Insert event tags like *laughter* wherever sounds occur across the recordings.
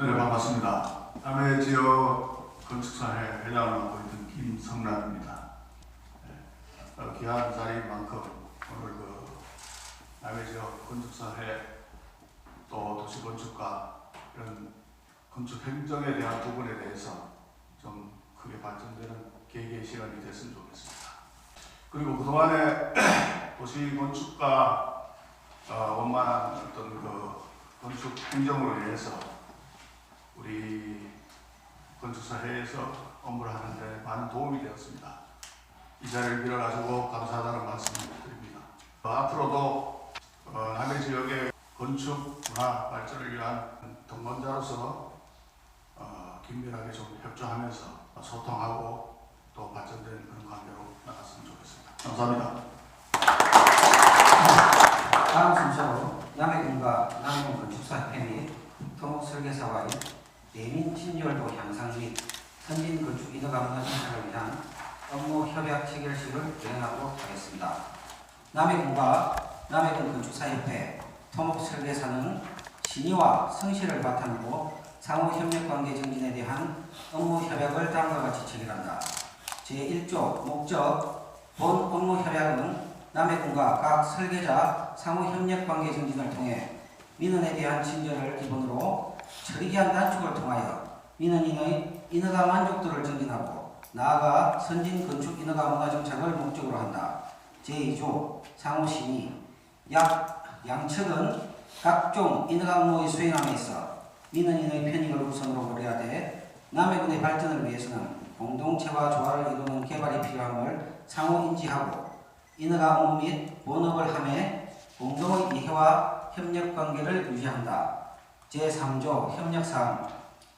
네, 반갑습니다. 남해 지역 건축사회 회장을 맡고 있는 김성란입니다. 네, 어, 귀한 자리인 만큼 오늘 그 남해 지역 건축사회 또 도시건축가 이런 건축 행정에 대한 부분에 대해서 좀 크게 발전되는 계기의 시간이 됐으면 좋겠습니다. 그리고 그동안에 *clears throat* 도시건축가 어, 원만한 어떤 그 건축 행정으로 인해서 우리 건축사회에서 업무를 하는데 많은 도움이 되었습니다. 이 자리를 빌어가지고 감사하다는 말씀을 드립니다. 어, 앞으로도 어, 남해 지역의 건축 문화 발전을 위한 동반자로서 어, 긴밀하게 좀 협조하면서 소통하고 또 발전되는 그런 관계로 나갔으면 좋겠습니다. 감사합니다. 다음 순서로 남해군과 남해군 건축사협회 및 토목설계사와의 내민 친절도 향상 및 선진 건축 인허가 문화 정착을 위한 업무 협약 체결식을 진행하도록 하겠습니다. 남해군과 남해군 건축사협회 토목설계사는 신의와 성실을 바탕으로 상호 협력 관계 증진에 대한 업무 협약을 다음과 같이 체결한다. 제1조 목적 본 업무 협약은 남해군과 각 설계자 상호 협력 관계 증진을 통해 민원에 대한 친절을 기본으로 처리기한 단축을 통하여 민원인의 인허가 만족도를 증진하고 나아가 선진 건축 인허가 문화 정착을 목적으로 한다. 제2조 상호 심의 약 양측은 각종 인허가 업무의 수행함에 있어 민원인의 편익을 우선으로 고려해야 돼 남해군의 발전을 위해서는 공동체와 조화를 이루는 개발이 필요함을 상호 인지하고 인허가 업무 및 본업을 함에 공동의 이해와 협력 관계를 유지한다. 제3조 협력사항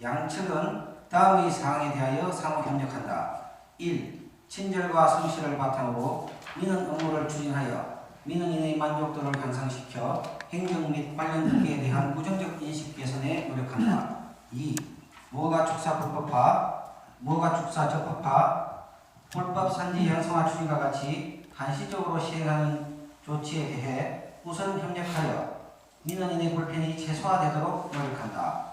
양측은 다음의 사항에 대하여 상호 협력한다. 1. 친절과 성실을 바탕으로 민원 업무를 추진하여 민원인의 만족도를 향상시켜 행정 및 관련 등기에 대한 부정적 인식 개선에 노력한다. 2. 무허가 축사 불법화, 무허가 축사 적법화, 불법 산지 형성화 추진과 같이 한시적으로 시행하는 조치에 대해 우선 협력하여 민원인의 불편이 최소화되도록 노력한다.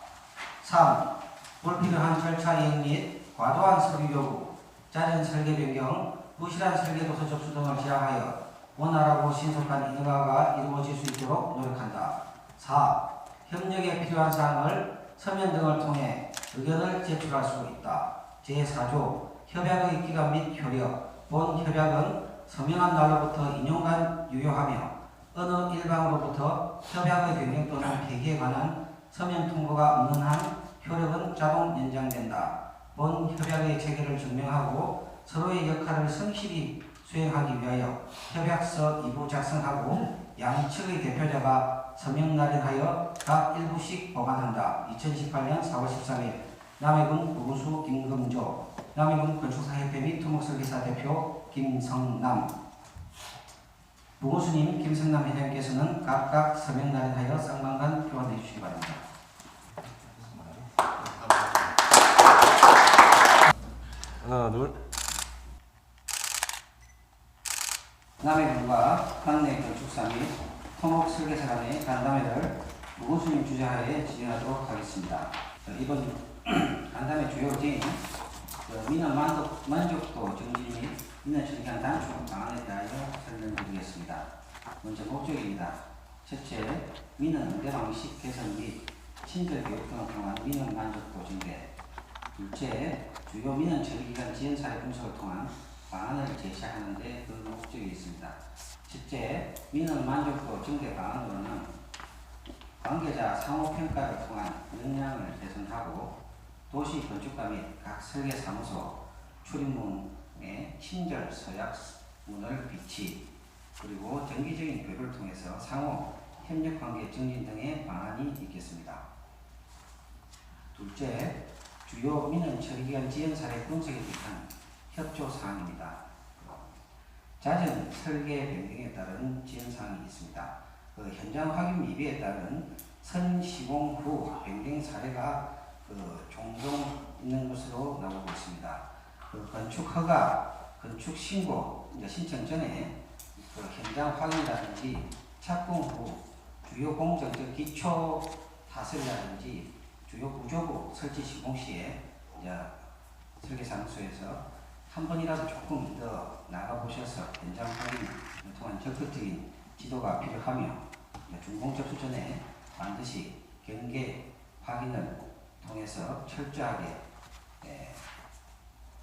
3. 불필요한 절차 이행 및 과도한 서류 요구, 잦은 설계 변경, 부실한 설계 도서 접수 등을 지향하여 원활하고 신속한 인허가가 이루어질 수 있도록 노력한다. 4. 협력에 필요한 사항을 서면 등을 통해 의견을 제출할 수 있다. 제4조 협약의 기간 및 효력 본 협약은 서명한 날로부터 2년간 유효하며 어느 일방으로부터 협약의 변경 또는 폐기에 관한 서면 통보가 없는 한 효력은 자동 연장된다. 본 협약의 체계를 증명하고 서로의 역할을 성실히 수행하기 위하여 협약서 2부 작성하고 양측의 대표자가 서명 날인하여 각 1부씩 보관한다. 2018년 4월 13일 남해군 구구수 김금조 남해군 건축사협회 및 토목설계사 대표 김성남 부고수님 김성남 회장께서는 각각 서명 날인하여 쌍방간 교환해 주시기 바랍니다. 하나 둘 남해군과 관내 건축사 및 토목 설계사 간의 간담회를 무고수님 주재하에 진행하도록 하겠습니다. 어, 이번 *clears throat* 간담회 주요 어, 민원 만족, 만족도 정진 및 민원 처리한 단축 방안에 대하여 설명드리겠습니다. 먼저 목적입니다. 첫째, 민원 응대 방식 개선 및 친절 교육 등을 통한 민원 만족도 증대. 둘째, 주요 민원 처리 기간 지연 사례 분석을 통한 방안을 제시하는 데 그 목적이 있습니다. 첫째, 민원 만족도 증대 방안으로는 관계자 상호 평가를 통한 역량을 개선하고 도시 건축가 및 각 설계 사무소 출입문의 친절 서약문을 비치 그리고 정기적인 교류를 통해서 상호 협력 관계 증진 등의 방안이 있겠습니다. 둘째, 주요 민원 처리 기간 지연 사례 분석에 대한 협조 사항입니다. 잦은 설계 변경에 따른 지연 사항이 있습니다. 그 현장 확인 미비에 따른 선 시공 후 변경 사례가 그 종종 있는 것으로 나오고 있습니다. 그 건축 허가, 건축 신고 신청 전에 그 현장 확인이라든지 착공 후 주요 공정 즉 기초 타설이라든지 주요 구조부 설치 시공 시에 이제 설계사무소에서 한 번이라도 조금 더 나가 보셔서 현장 확인을 통한 적극적인 지도가 필요하며 준공 접수 전에 반드시 경계 확인을 통해서 철저하게 예,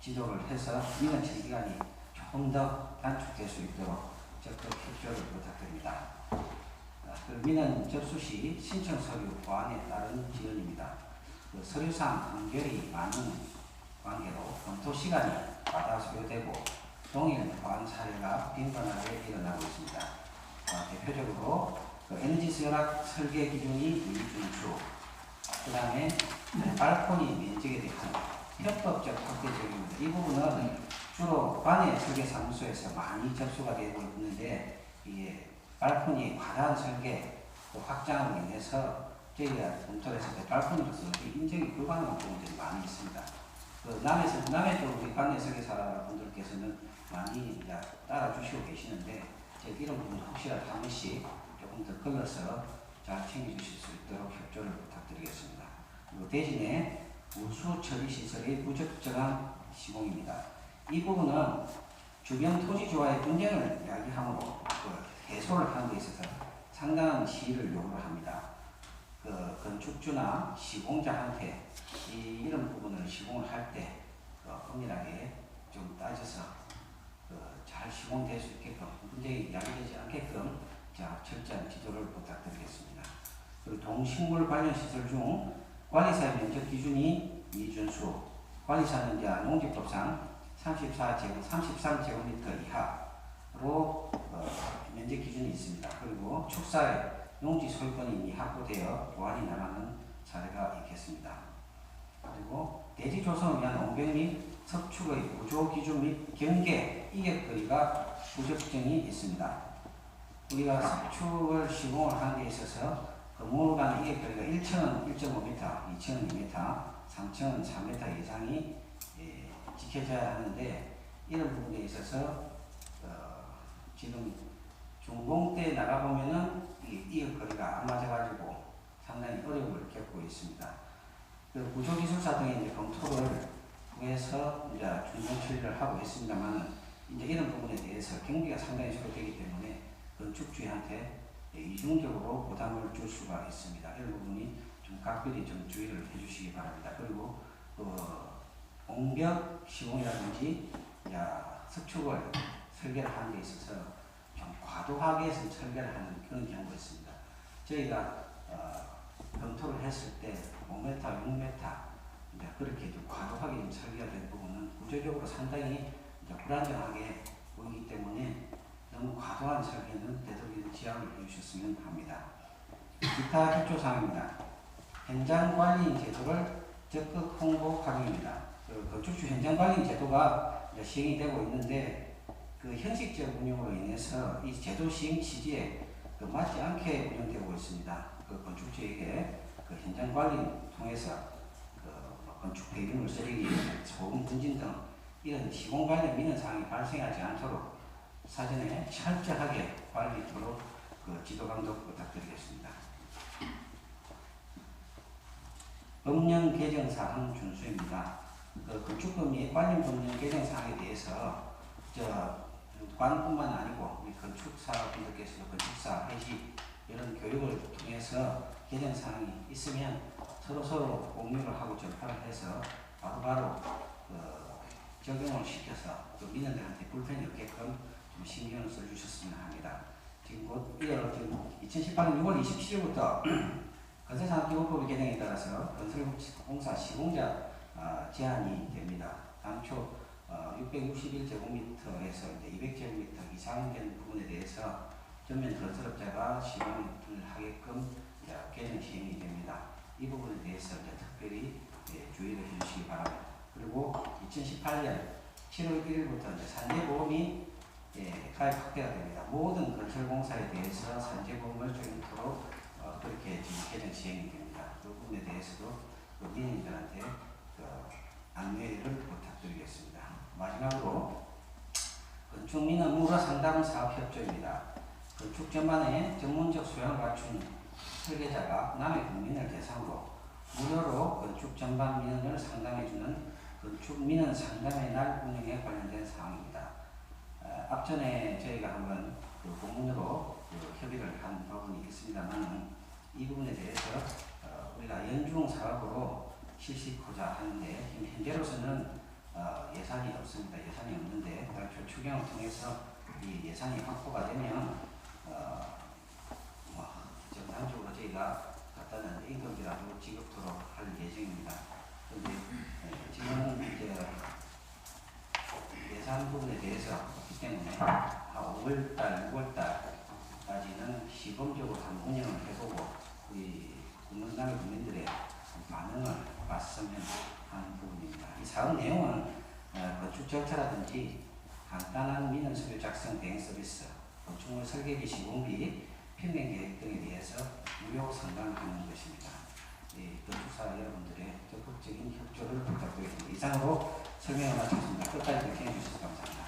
지도를 해서 처리 기간이 조금 더 단축될 수 있도록 적극 협조를 부탁드립니다. 아, 그 민원 접수 시 신청 서류 보안에 따른 지원입니다. 그 서류상 한결이 많은 관계로 검토 시간이 과다 소요되고 동일 보안 사례가 빈번하게 일어나고 있습니다. 아, 대표적으로 그 에너지 수혈학 설계 기준이 미준수, 그 다음에 발코니 면적에 대한 협법적 확대 적용입니다. 이 부분은 주로 관내 설계 사무소에서 많이 접수가 되고 있는데 이게 발코니 과다한 설계 또 확장으로 인해서 저희가 때 발코니로서 인정이 불가능한 부분들이 많이 있습니다. 그 남에서 남의 쪽 우리 관내 설계사 분들께서는 많이 따라주시고 계시는데 이런 부분 혹시라도 한 번씩 조금 더 걸러서 잘 챙겨주실 수 있도록 협조를 부탁드리겠습니다. 대신에 우수 처리 시설의 부적절한 시공입니다. 이 부분은 주변 토지주와의 분쟁을 이야기하므로 그 해소를 하는 데 있어서 상당한 시일을 요구를 합니다. 그 건축주나 시공자한테 이 이런 부분을 시공을 할때 그 엄밀하게 좀 따져서 그 잘 시공될 수 있게끔 문제가 야기되지 않게끔 자 철저한 지도를 부탁드리겠습니다. 그리고 동식물 관련 시설 중 관리사의 면적 기준이 이준수 관리사는 이제 농지법상 34제곱 33제곱미터 이하로 어, 면적 기준이 있습니다. 그리고 축사의 농지 소유권이 이미 확보되어 보완이 나가는 사례가 있겠습니다. 그리고 대지 조성을 위한 옹벽 및 석축의 구조 기준 및 경계 이격거리가 부적정이 있습니다. 우리가 석축을 시공을 하는 데 있어서 건물 간 이격거리가 1층은 1.5m, 2층은 2m, 3층은 3m 이상이 예, 지켜져야 하는데 이런 부분에 있어서 어, 지금 준공 때 나가보면은 이 이격거리가 안 맞아가지고 상당히 어려움을 겪고 있습니다. 그 구조기술사 등의 이제 검토를 통해서 이제 준공 처리를 하고 있습니다만 이제 이런 부분에 대해서 경비가 상당히 소요되기 때문에 건축주한테 이중적으로 부담을 줄 수가 있습니다. 이런 부분이 좀 각별히 좀 주의를 해주시기 바랍니다. 그리고 그 공벽 시공이라든지 야, 석축을 설계를 하는 데 있어서 좀 과도하게 설계를 하는 그런 경우가 있습니다. 저희가 어, 검토를 했을 때 5m, 6m 이제 그렇게 좀 과도하게 좀 설계가 된 부분은 구조적으로 상당히 불안정하게 보이기 때문에 너무 과도한 설계는 되도록이면 지양을 해주셨으면 합니다. 기타 기초사항입니다. 현장 관리인 제도를 적극 홍보 활용입니다. 그 건축주 현장 관리인 제도가 시행이 되고 있는데 그 형식적 운영으로 인해서 이 제도 시행 취지에 그 맞지 않게 운영되고 있습니다. 그 건축주에게 그 현장 관리 통해서 그 건축 배경을 쓰레기, 소음 분진 등 이런 시공 관련 민원 사항이 발생하지 않도록 사전에 철저하게 관리토록 그 지도 감독 부탁드리겠습니다. 법령 개정 사항 준수입니다. 그 건축법 및 관련 법령 개정 사항에 대해서 저 관뿐만 아니고 우리 건축사 분들께서도 건축사 회식 이런 교육을 통해서 개정 사항이 있으면 서로 서로 공유를 하고 전파를 해서 바로바로 그 적용을 시켜서 그 민원들한테 불편이 없게끔 좀 신경을 써주셨으면 합니다. 지금 곧 1월 지금 2018년 6월 27일부터 건설산업기본법의 개정에 따라서 건설공사 시공자 어, 제한이 됩니다. 당초 어, 661제곱미터에서 이제 200제곱미터 이상 된 부분에 대해서 전면 건설업자가 시공을 하게끔 개정 시행이 됩니다. 이 부분에 대해서 이제 특별히 예, 주의를 해주시기 바랍니다. 그리고 2018년 7월 1일부터 이제 산재보험이 예, 가입 확대가 됩니다. 모든 건설 공사에 대해서 산재 보험을 적용토록 어, 그렇게 지금 개정 시행이 됩니다. 그 부분에 대해서도 그 민원인들한테 그 안내를 부탁드리겠습니다. 마지막으로 건축민원 무료 상담 사업 협조입니다. 건축 전반에 전문적 소양을 갖춘 설계자가 남의 국민을 대상으로 무료로 전반 민원을 상담해주는 건축 민원 상담의 날 운영에 관련된 사항입니다. 어, 앞전에 저희가 한번 그 공문으로 그 협의를 한 부분이 있습니다만 이 부분에 대해서 어, 우리가 연중 사업으로 실시고자 하는데 지금 현재로서는 어, 예산이 없습니다. 예산이 없는데 그 추경을 통해서 이 예산이 확보가 되면 어, 뭐 정상적으로 저희가 갖다 놓은 임금이라도 지급토록 할 예정입니다. 그런데 예, 지금은 이제 예산 부분에 대해서 없기 때문에 한 5월달, 6월달까지는 시범적으로 한 운영을 해보고 우리 국민당의 국민들의 반응을 봤으면 하는 부분입니다. 이 사업 내용은 어, 건축 절차라든지 간단한 민원 서류 작성 대행 서비스, 건축물 설계비 시공비, 평행 계획 등에 대해서 무료 상담하는 것입니다. 예, 있던 수사 여러분들의 적극적인 협조를 부탁드립니다. 이상으로 설명을 마치겠습니다. 끝까지 함께 해주셔서 감사합니다.